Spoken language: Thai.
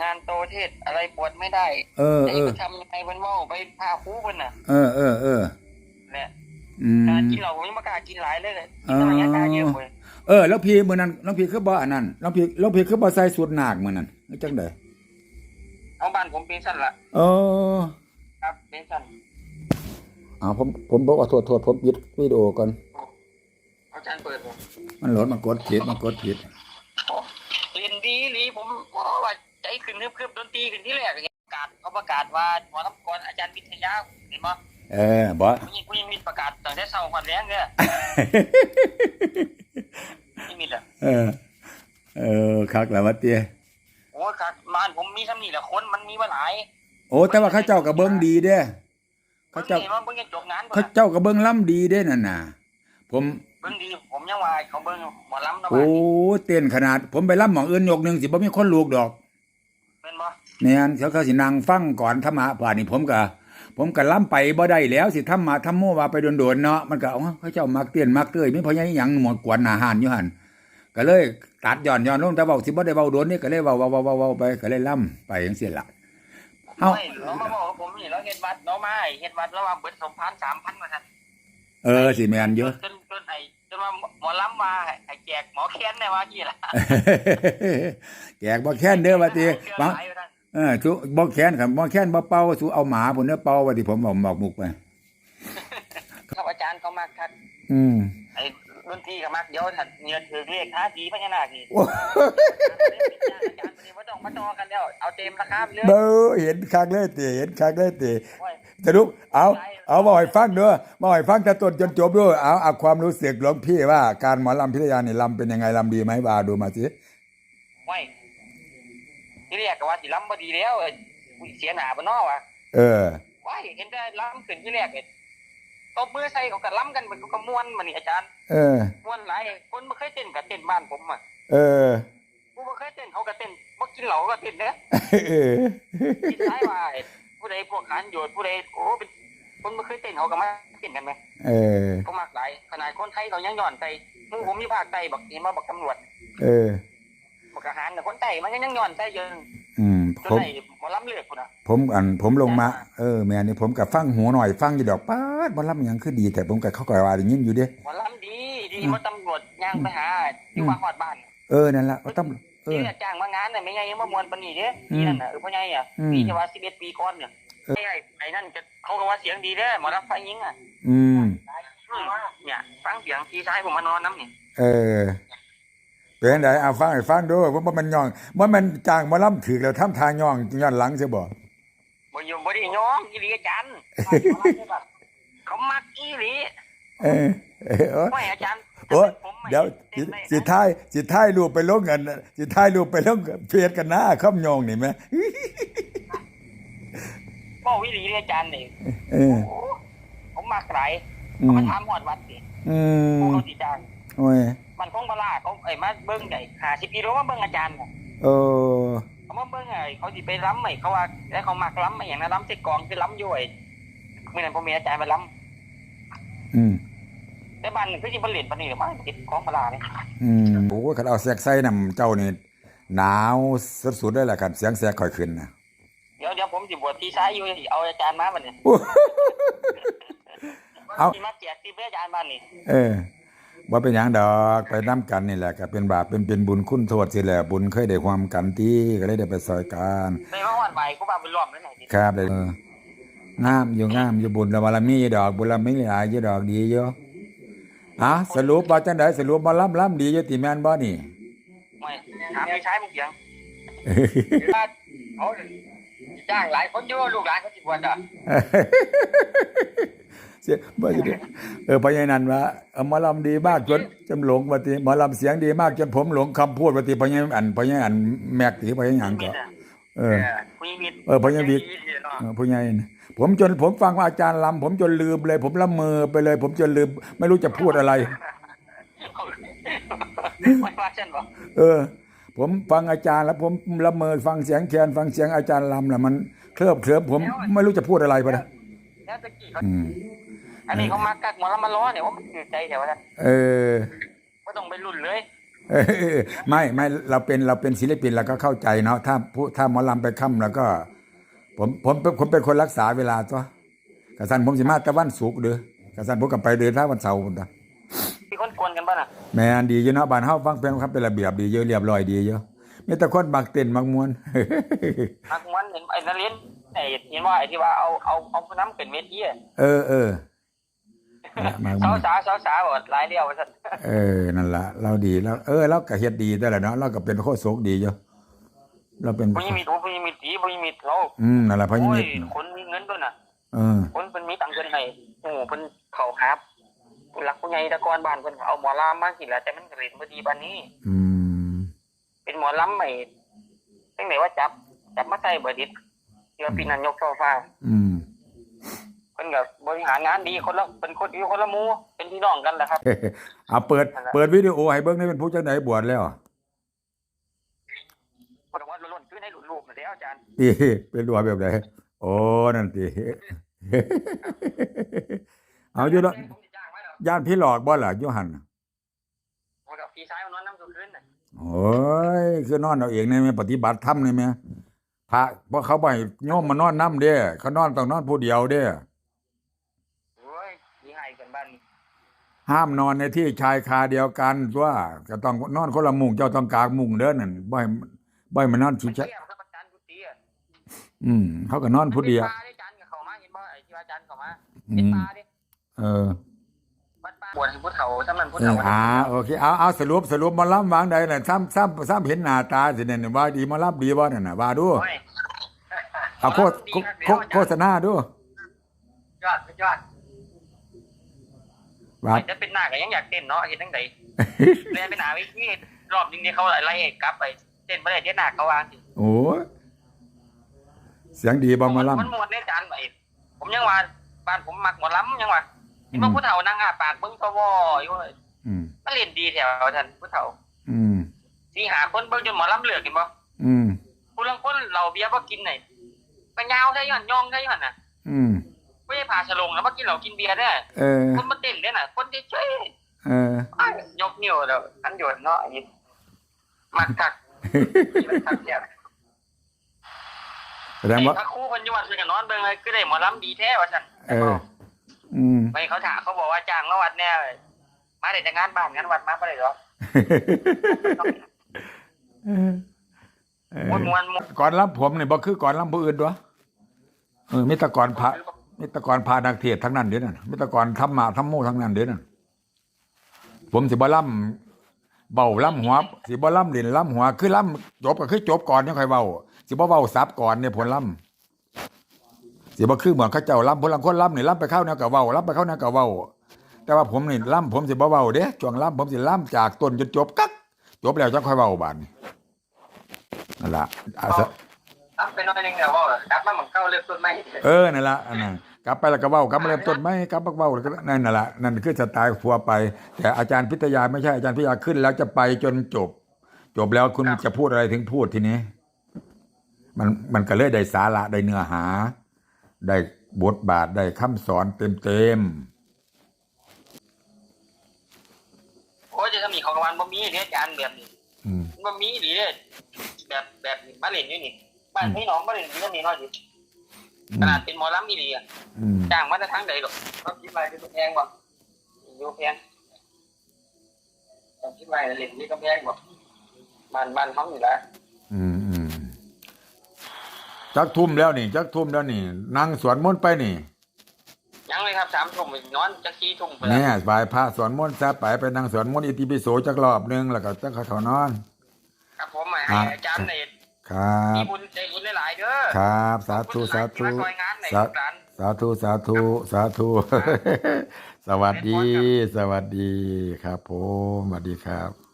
งานโตเทศอะไรปวดไม่ได้เออไอ้เออไปทำยังไงเพิ่นเว่าไปพาคูเพิ่นน่ะ เออเออเออแหละอืมการกินเหล้าผมยังบ่กล้ากินหลายเลยกินน้ำมันยากล้าเยอะเว้ยเออ แล้วพี่มื้อนั้นน้องพี่คือบ่อันนั้นน้องพี่น้องพี่คือบ่ใส่สูทหนักมื้อนั้นจังได๋เอาบ้านผมเป็นสั้นล่ะเออครับเป็นสั้นอ่าผมผมบอกว่าโทษโทษผมปิดวิดีโอก่อนอาจารย์เปิดผมมันโหลดมากดผิดมากดผิด โอ้เรียนดีหลีผมบอกว่า ใจขึ้นคืบๆดนตรีขึ้นที่แรกอย่างเงี้ยประกาศเขาประกาศว่าหมอลำกรอาจารย์วิทยาเห็นบ่เออบ่ผู้หญิงผู้หญิงมีประกาศตั้งแต่เช้าวันแรงเด้อนี่มีเหรอเออเออคักแล้วว่าเตี้ยโอ้ยครับบ้านผมมีซ้ำนี่แหละคนมันมีมาหลาย โอ้แต่ว่าเขาเจ้าก็เบิ่งดีเด้เพิ่เขางเจ้าเห็นว่าเบิ่งยังจบงานบ่เขาล่ะเจ้าก็เบิ่งล่ำดีเด้นั่นน่ะผมเบิ่งดีผมยังว่าเขาเบิ่งหมอลำเนาะโอ้บ้านเต้นขนาด ผมไปล่ำหมองอื่นยกหนึงสิบ่มีคนลูกดอก เนบ่แม่นเขาเขาสินั่งฟังก่อนธรรมะป่านนี้ผมก็ผมก็ล้ำไปบ่ได้แล้วสิทำมาทำโมว่าไปโดนๆเนาะมันก็เอาเขาเจ้ามักเตียนมักเต้ยมีเพราะหยังยังหมดกวนอาหารอยู่หันก็เลยตัดย้อนย้อนลงแต่เว้าสิบ่ได้เว้าโดนนี่ก็เลยเว้าเว้าเว้าเว้าเว้าไปก็เลยล่ำไปจังซี่ล่ะเอ้าไม่เรามาบอกผมนี่เราเฮ็ดวัดเรามาให้เฮ็ดวัดแล้วว่าเบิด2,000 3,000ว่าซั่นเออสิแม่นเยอะจนจนไอ้จนว่าหมอลำมาให้แจกหมอแค้นได้ว่ากี่ล่ะแจกบ่แค้นเด้อว่าติเชื่อบัง เออสุบ่แค้นครับบ่แค้นบ่เป่าสุเอาหมาพุ่นเด้อเป่าว่าที่ผมบอกบอกมุกไปครับอาจารย์เขามักทักอืมไอ้รุ่นพี่ก็มักเดี๋ยวถ้าเงินถือเลขท้าสีพญานาคนี่โอ้อาจารย์วันนี้บ่ต้องมาจอกันแล้วเอาเต็มราคาไปเลยเบ้อเห็นคักเลยติเห็นคักเลยติโอ้ยสรุปเอาเอามาให้ฟังเด้อมาให้ฟังแต่ต้นจนจบด้วยเอาเอาความรู้สึกหลวงพี่ว่า การหมอลำพิทยานี่ลำเป็นยังไงลำดีไหมว่าดูมาสิโอ้ย ที่เรียกก็ว่าสิล้ำบ่ดีแล้วเอ้ยกูเสียหน้าบ่เนาะวะเออว้ายเห็นได้ล้ำขึ้นที่แรกเอ้ยตบมือใส่เขาก็ล้ำกันมันก็ม่วนมานี่อาจารย์ เออม่วนหลายคนบ่เคยเต้นกับเต้นบ้านผมอะเออกูบ่เคยเต้นเขาก็เต้นบ่กินเหล้าก็เต้นเด้อเออคิดท้ายว่าไอ้ผู้ใดพวกขานโยชน์ผู้ใดโอ้เป็นคนบ่เคยเต้นเขาก็มาเต้นกันไหมเออเขามากหลายขนาดคนไทยเขายังย้อนใจหมู่ผมอยู่ภาคใต้บักนี่มาบักตำรวจ เออ บักทหารน่ะคนใต้มันยังย้อนใจเยอะอืมจนผมได้หมอลำเลือกพุ่นน่ะผมอันผมลงมา เออแม่นี่ผมกับฟังหูหน่อยฟังอยู่ดอกป๊าดบ่ลำหยังคือดี แต่ผมกับเขาก็ว่าได้ยินอยู่เด้ หมอลำดีดีมาตำรวจย่างไปหาอยู่ว่าฮอดบ้านเออนั่นล่ะก็ต้องเอที่อจ้างมางานน่ะไม่ใหญ่ยังบ่มวนปานนี้เด้อืมนี่นั่นน่ะเออพ่อใหญ่อะอืมปีจะว่า11ปีก่อนเนี่ยไอ้ไอ้ไอ้นั่นจะเขาก็ว่าเสียงดีเด้หมอลำไฟยิงอะอืมอืม เนี่ยฟังเสียงพี่ชายผมมานอนน้ำนี่เออ เป็นไดเอาฟังให้ฟังดูว่ามันย่องว่ามันจ้างหมาลำถือแล้วทำทางย่องย้อนหลังใช่บ่บ่อยู่บ่ได้ย้อมอีหลีอาจารย์เขามักอีหลีเออเออเออไม่อาจารย์โอ้ยผมไม่เดี๋ยวเต้สินได้นะสิท้ายสิท้ายรูปไปลงกันสิท้ายรูปไปลงเฟียดกันหน้าค่ำยองนี่แหมบอกวิลีอาจารย์นี่เออโอ้ผมมักหลายอืเขามมาถามหอดวัดสิอืผู้มเขาสิจ้าง โอ้ยมันคงบลาเขาไอ้มาเบิ้งไอ้หาสิบกิโลมาเบิ้งอาจารย์น่ะเออเขามาเบิ้งไอ้เขาสิไปล้ำไอ้เขาว่าแล้วเขามักล้ำไอ้อย่างนั้นล้ำใส่กองคือล้ำอยู่ไอ้เมื่อนั้นผมมีอาจารย์ไปล้อืมำแต่บ้านนี่คือจิบเล่นปานนี้หรือไม่ติดของบลาเลยอืมโอ้ยคันเอาแสกใส่นำเจ้านี่หนาวสุดๆได้แหละครับเสียงแสกค่อยขึ้นนะเดี๋ยวเดี๋ยวผมสิบวชที่ซ้ายอยู่สิเอาอาจารย์มาบัดนี้โอ้เอาสิมาแจกที่เพื่ออาจารย์บ้านนี่เออ ว่าเป็นหยังดอกไปน้ำกันนี่แหละก็เป็นบาปเป็นเป็นบุญคุณโทษสิแหละบุญเคยได้ความกันที่ก็เลยได้ไปซอยกันไปมาหอดใบกูบ้าไปรอบแล้วไหนดิครับได้เอองามอยู่งามอยู่บุญละบารมีดอกบุญละมีหลายอยู่ดอกดีอยู่อะสรุปว่าจังไดสรุปมาล้ำล้ำดีอยู่ติแม่นบ่นี่ไม่ถามพี่ชายมึงเสียงถ้าเขาจ้างหลายคนอยู่ลูกหลานเขาสิบวันอะ เสียบ่สิได้เออพญานันว่าเอาหมาลำดีมากจนจนหลงว่าติหมาลำเสียงดีมากจนผมหลงคำพูดว่าติพญาอันพญาอันแมกติพญาหยังก็เออคุณยิมิตเออพญาวิทย์เออผู้ใหญ่น่ะผมจนผมฟังว่าอาจารย์ลำผมจนลืมเลย ผมละเมอไปเลย ผมจนลืม ไม่รู้จะพูดอะไรไม่ว่าเช่นบ่เออ ผมฟังอาจารย์แล้ว ผมละเมอฟังเสียงแคนฟังเสียงอาจารย์ลำแล้วมันเคลิบเคลิ้มผมไม่รู้จะพูดอะไรไปนะแล้วตะกี้เขา อืมอันนี้เขามากักหมอลำมาล้อเนี่ยว่ามันคือใจแถวนั้นเออก็ต้องไปรุ่นเลยเออไม่ไม่เราเป็นเราเป็นศิลปินเราก็เข้าใจเนาะถ้าผู้ถ้าหมอลำไปค่ำแล้วก็ ผมผมผมผมเป็นคนรักษาเวลาตัวกระสันผมสิมาแต่วันศุกร์เด้อกระสันผมก็ไปเดินทางวันเสาร์พุ่นตัวมีคนกวนกันบ้างน่ะแม่นดีอยู่เนาะบ้านเฮาฟังเพลงครับเป็นระเบียบดีเยอะเรียบร้อยดีเยอะมีแต่คนมักเต้นมักม่วนนักมันเห็นไอ้นักเรียนไอ้เห็นว่าไอ้ที่ว่าเอาเอาเอาผู้น้ำเป็นเวทีอะเออเออมาก สาวม่วนสาวสาวสาวบอกหลายเดียวว่าซั่นเออนั่นล่ะเราดีแล้ว เออเราก็เฮ็ดดีแต่ละเนาะเราก็เป็นโคตรโศกดีอยู่เราเป็นผู้ยังมีตัวผู้ยังมีตีผู้ยังมีเราอืมนั่นล่ะพระยิโอ้มิยตรคนมีเงินด้วยน่ะเออคนเพิ่นมีตังค์เพิ่นให้โอ้เพิ่นเข้าหาผู้หลักผู้ใหญ่แตะกอนบ้านเพิ่นก็เอาหมอลำมาสิล่ะแต่มันก็เล่นบ่ดีปานนี้ อืม เป็นหมอลำใหม่จังไหนว่าจับจับมาใส่เบอร์ดิษเดี๋ยวปีนั้นยกโซฟาอืม เพิ่นก็บริหารงานดีคนละเป็นคนอยู่คนละหมู่เป็นพี่น้องกันแหละครับ เอาเปิด เปิดวิดีโอให้เบิ่งได้เป็นผู้จังไดบวชแล้วบ่ต้องว่าล้นๆคือในลูกๆนั่นแหละอาจารย์ติเป็นบวชแบบใดโอ้นั่นติเอาอยู่เนาะผมสิจ้างไว้แล้วย่านพี่หลอกบ่ล่ะอยู่หั่นน่ะผมกับพี่ชายมันนอนน้ำทุกคืนน่ะโอ้ยคือนอนเอาเองได้ไหมปฏิบัติธรรมได้ไหมพระเพราะเขาบ่ให้โยมมานอนนํเด้เขานอนต้องนอนผู้เดียวเด้ โอ้ยมีให้กันบ้านนี้ ห้ามนอนในที่ชายคาเดียวกันว่าก็ต้องนอนคนละมุงเจ้าต้องกางมุงเด้อนั่นบ่ให้บ่ให้มานอนมัชินชะแคบครับอาจารย์กุฏิอะอืม เขาก็นอนผู้เดียวมันเป็นป่าอาจารย์ก็เข้ามาเห็นบ่ไอ้ที่ว่าอาจารย์เข้ามาอืเป็นมป่าเด้เออวัดป่าบวชให้ผู้เฒ่าสำนันผู้เอเฒ่าออ่าโอเคเอาเอาสรุปสรุปหมาล้ำวางใดน่ะซ้ำซ้ำซ้ำเห็นหน้าตาสิเนี่ยว่าดีหมาล้ำดีบ่นั่นน่ะว่าดูโอ้ยเอาโฆษโฆโฆโฆษณาดูยอดยอด ว่าจะเป็นหน้าก็ยังอยากเต้นเนาะเห็นจังไดเรียนไปหนาวิธีรอบนึงเนี่ยเขาไล่ให้กลับไปเต้นบ่ได้เดี๋ยวหน้าเขาวางสิโอ้ยเสียงดีบ่หมาล้มันมวนในจานไปผมยังว่าบ้านผมมักหมอลำยังว่าที่ว่าผู้เฒ่านั่งอาปากเบิ่งทวออยู่ำอืมมันเล่นดีแถวท่านผู้เฒ่า อืมสีหาคนเบิ่งจนหมอลำเลือกเห็นบ่อืมผู้ลังคนเราเบียร์บ่กินไหนไปยาวใช่ย่อนย่องใช่ย่อนน่ะ อืม ไม่ใช่พาฉลงแล้วมากินเหล้ากินเบียร์เด้อเออคนมาเต้นเด้อน่ะ คนที่ช่วยเอออ้ายยกนิ้วแล้วอันโยนเนาะอันนี้มักคักมันคักแท้แสดงว่าไอ้พระครูเพิ่นอยู่วัดเพิ่นก็นอนเบิ่งเลยคือได้หมอลำดีแท้ว่าซั่นเออ อืมไปเขาถามเขาบอกว่าจ้างมาวัดแน่เลยมาได้แต่งานบ้านงานวัดมาบ่ได้หรอกเออเออมวนมวนมวนก่อนรับผมนี่บ่คือก่อนรับผู้อื่นตัวเออมีแต่ก่อนพระ มีแต่ก่อนพานักเทศน์ทั้งนั้นเด้อนั่นมีแต่ก่อนธรรมะธรรมโมทั้งนั้นเด้อนั่นผมสิบล่ำเบาล่ำหัวสิบล่ำเล่นล่ำหัว คือล่ำจบก็คือจบก่อนยังค่อยเว้าสิบ่เว้าซับก่อนเนี่ยผลล่ำสิบ่คือเหมือนเขาเจ้าล่ำพลังคนล่ำนี่ล่ำไปเข้าแนวก็เว้าล่ำไปเข้าแนวก็เว้าแต่ว่าผมนี่ล่ำผมสิบ่เว้าเด้ช่วงล่ำผมสิล่ำจากต้นจนจบกักจบแล้วจังค่อยเว้าบานี้นั่นละ อะสะรับไปหน้อยหนึงเดี๋ยวว่ากลับมาหมันเข้าเลือกต้นไม้เออนั่นละอันนั้นกลับไปแล้วก็เว้ากลับมาเริ่มต้นไหมกลับมาเว้าแล้วก็นั่นน่ะละนั่นคือสไตล์พัวไป แต่อาจารย์พิทยาไม่ใช่อาจารย์พิทยาขึ้นแล้วจะไปจนจบ จบแล้วคุณจะพูดอะไรถึงพูดทีนี้ มันมันก็เลยได้สาระได้เนื้อหา ได้บทบาทได้คำสอนเต็มเต็มโอ้ยจะทำมีของรางวัลบ่มีเด้อาจารย์แบบนี้ๆอืม บ่มีดีเด้แบบแบบนี้มาเล่นอยู่นี่ บ้านพี่น้องมาเล่นอยู่นี่เนาะดิอืขมนาดเป็นหมอลำอีหลีอะอืมจ้างมาแต่ทางใดหรอกเขาคิดไว้เป็นแพงบ่อยู่แพงต้องคิดไว้เล่นนี่ก็แพงบ่บ้านบ้านเฮานี่แหละอืมอืมจักทุ่มแล้วนี่จักทุ่มแล้วนี่นั่งสวนมนต์ไปนี่ยังเลยครับ3ทุ่มนอนจัก4ทุ่มไปแล้วแน่บายพระสวนมนต์ซะไปไปนั่งสวนมนต์อิติปิโสจักรอบหนึงแล้วก็จักเขานอนครับผมให้อาจารย์ใน ครัมีบบุญใจบุญหลายๆเด้อครับ สาธุสาธุมาซอยงานในสาลูกหลานสาธุสาธุสาธุสวัสดี สวัสดีครับผมสวัสดีครับ